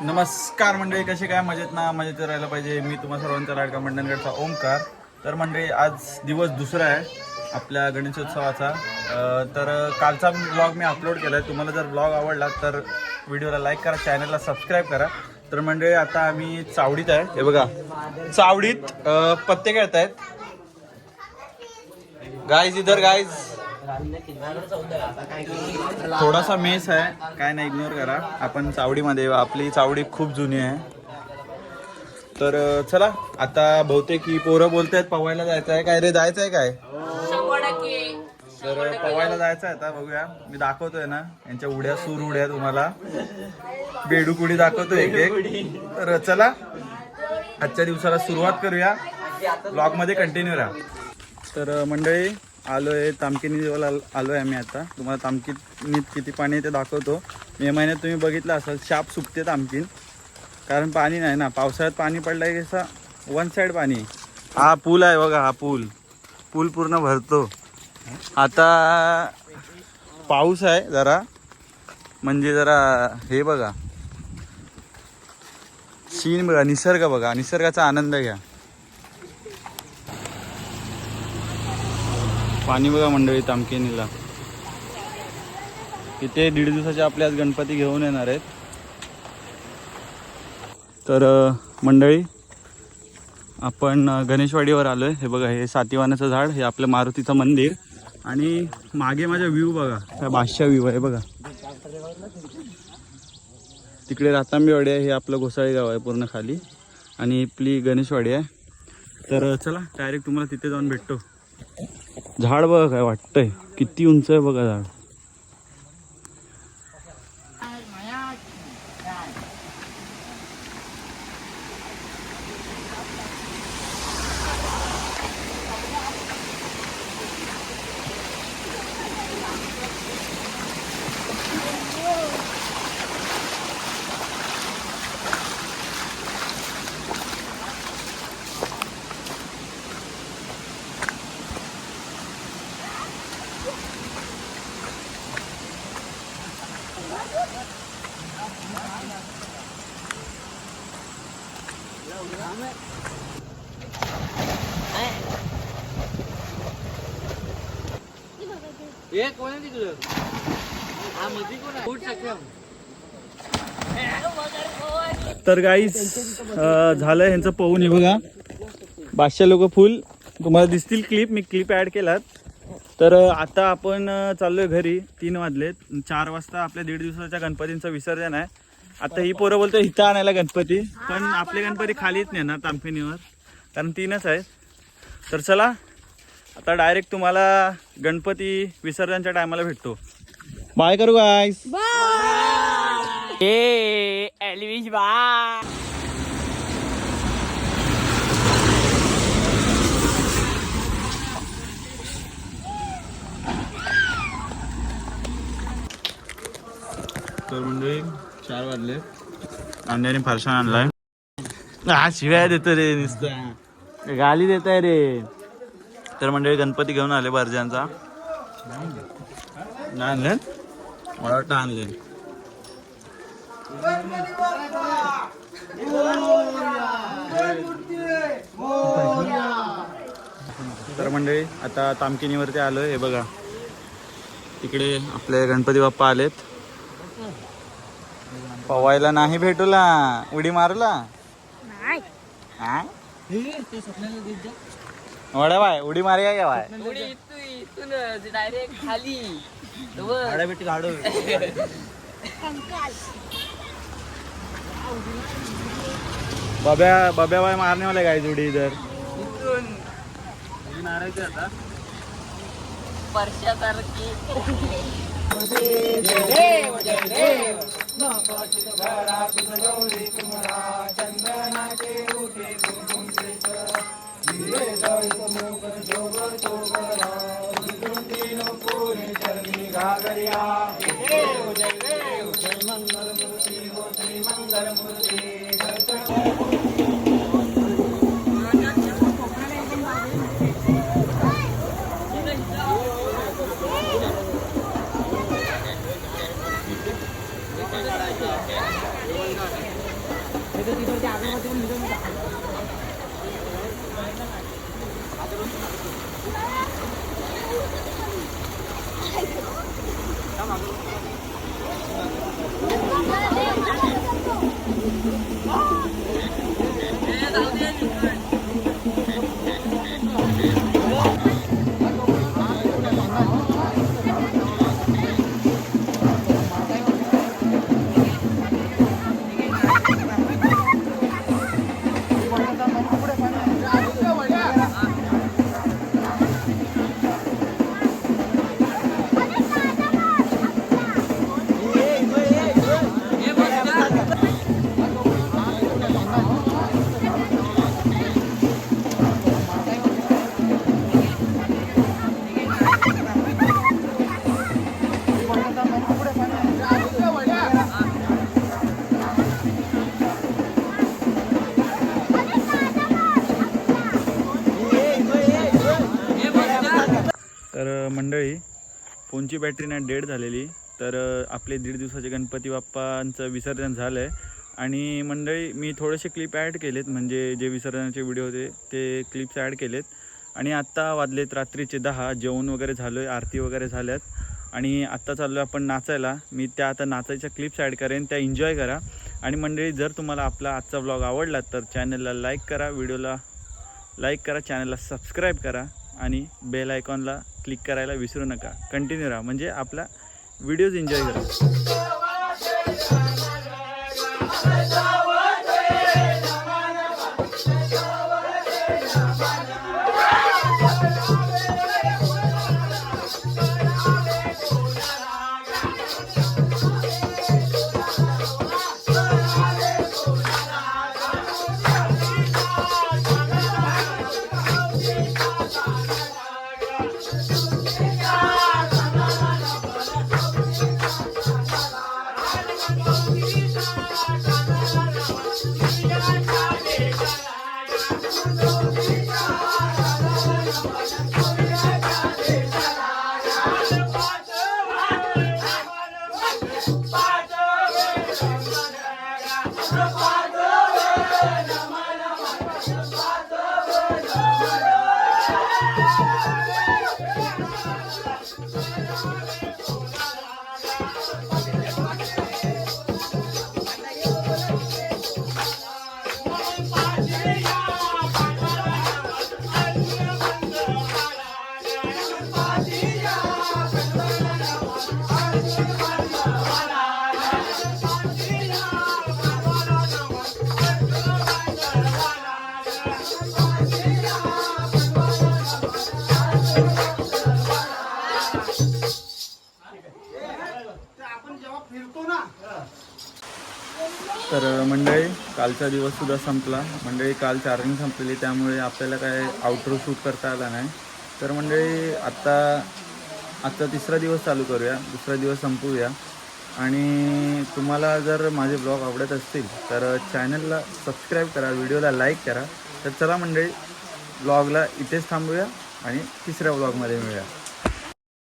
नमस्कार मंडळी कसे काय मजेत ना? मजेत राहायला पाहिजे. मी तुम्हा सर्वांचा लाडका मंडणगडचा ओमकार तर मंडळी आज दिवस दुसरा आहे आपल्या गणेशोत्सवाचा. तर कालचा ब्लॉग मी अपलोड केला आहे तुम्हाला जर ब्लॉग आवडला तर व्हिडिओला लाईक करा चॅनलला सबस्क्राईब करा. तर मंडळी आता आम्ही चावडीत आहे. हे बघा. चावडीत पत्ते खेळत आहेत गाईज इधर गाईज थोडासा मेस आहे. काय नाही इग्नोर करा. आपण चावडीमध्ये. आपली चावडी खूप जुनी आहे. तर चला आता बहुतेक ही पोरं बोलतायत पवायला जायचं आहे काय रे? जायचं आहे काय? तर पवायला जायचं आहे आता बघूया. मी दाखवतोय ना यांच्या उड्या सूर उड्या तुम्हाला. बेडूक उडी दाखवतोय एक एक. तर चला आजच्या दिवसाला सुरुवात करूया. ब्लॉगमध्ये कंटिन्यू राहा. तर अं, आलो आहे तामकिनीजवळ आलो आहे आम्ही आता. तुम्हाला तामकिनीत किती पाणी आहे ते दाखवतो. मे महिन्यात तुम्ही बघितलं असाल शाप सुकते तामकीन. कारण पाणी नाही ना पावसाळ्यात पाणी पडलं आहे कसं वन साईड पाणी. हा पूल आहे बघा हा पूल. पूल पूर्ण भरतो. आता पाऊस आहे जरा. म्हणजे जरा हे बघा. सीन बघा निसर्ग बघा निसर्गाचा आनंद घ्या. पाणी बघा मंडळी तामकेनीला. इथे दीड दिवसाचे आपले आज गणपती घेऊन येणार आहेत. तर मंडळी आपण गणेशवाडीवर आलो आहे हे बघा हे सातीवानाचं झाड हे आपलं मारुतीचं मंदिर. आणि मागे माझा व्ह्यू बघा त्या बादशा व्ह्यू आहे बघा. तिकडे रातांबेवाडी आहे हे आपलं घोसाळी गाव आहे पूर्ण खाली. आणि आपली गणेशवाडी आहे. तर चला डायरेक्ट तुम्हाला तिथे जाऊन भेटतो. झाड बघा काय वाटतंय. किती उंच आहे बघा झाड. तर गाईस झालं ह्यांचं पाहून हे बघा. बादशा लोक फुल तुम्हाला दिसतील क्लिप मी क्लिप ॲड केलात. तर आता आपण चाललोय घरी तीन वाजलेत. चार वाजता आपल्या दीड दिवसाच्या गणपतींचं विसर्जन आहे. आता ही पोरं बोलतो इथं आणायला गणपती. पण आपले गणपती खालीच नाही ना तांफिनीवर कारण तीनच आहेत. तर चला आता डायरेक्ट तुम्हाला गणपती विसर्जनच्या टायमाला भेटतो. बाय करू गायस ए एलविश तर म्हणजे चार वाजले. अंड्याने फरसाण आणलाय. हा शिव्या देतो रे नुसतं. गाली देत आहे रे. तर मंडळी गणपती घेऊन आले बर्जांचा नाही आणले मला वाटतं आणले तर मंडळी आता तामकिनीवरती आलो हे बघा. तिकडे आपले गणपती बाप्पा आलेत. पवायला नाही भेटूला. उडी मारूला. हा? वड्या बाय उडी मारूया का बाय? उडी इथून इथून डायरेक्ट खाली. बब्या बब्या बाय मारणे वाले काय उडी इधर. इथून. नचित भरा गौरी कुमरा चंदनाचे उठे कुंकुंचित जय मंगल मूर्ती हो श्री मंगल मूर्ती मंडळी फोनची बॅटरी ना डेड झालेली. तर आपले दीड दिवसाचे गणपती बाप्पांचं विसर्जन झालं आहे आणि मंडळी मी थोडेसे क्लिप ॲड केलेत. म्हणजे जे विसर्जनाचे व्हिडिओ होते ते क्लिप्स ॲड केलेत. आणि आत्ता वाजलेत रात्रीचे दहा. जेवण वगैरे झालो आहे आरती वगैरे झाल्यात. आणि आत्ता चाललो आपण नाचायला. मी त्या आता नाचायच्या क्लिप्स ॲड करेन त्या एन्जॉय करा. आणि मंडळी जर तुम्हाला आपला आजचा ब्लॉग आवडला तर चॅनलला लाईक करा. व्हिडिओला लाईक करा चॅनलला सबस्क्राईब करा. आणि बेल आयकॉनला क्लिक करायला विसरू नका. कंटिन्यू राहा. म्हणजे आपला व्हिडिओज एन्जॉय करा तर मंडळी कालचा दिवस सुद्धा संपला. मंडळी काल चार्जिंग संपलेली त्यामुळे आपल्याला काय आउटरो शूट करता आला नाही. तर मंडळी आत्ता आत्ता तिसरा दिवस चालू करूया. दुसरा दिवस संपवूया आणि तुम्हाला जर माझे ब्लॉग आवडत असतील तर चॅनलला सबस्क्राईब करा व्हिडिओला लाईक करा. तर चला मंडळी ब्लॉगला इथेच थांबूया आणि तिसऱ्या ब्लॉगमध्ये मिळूया.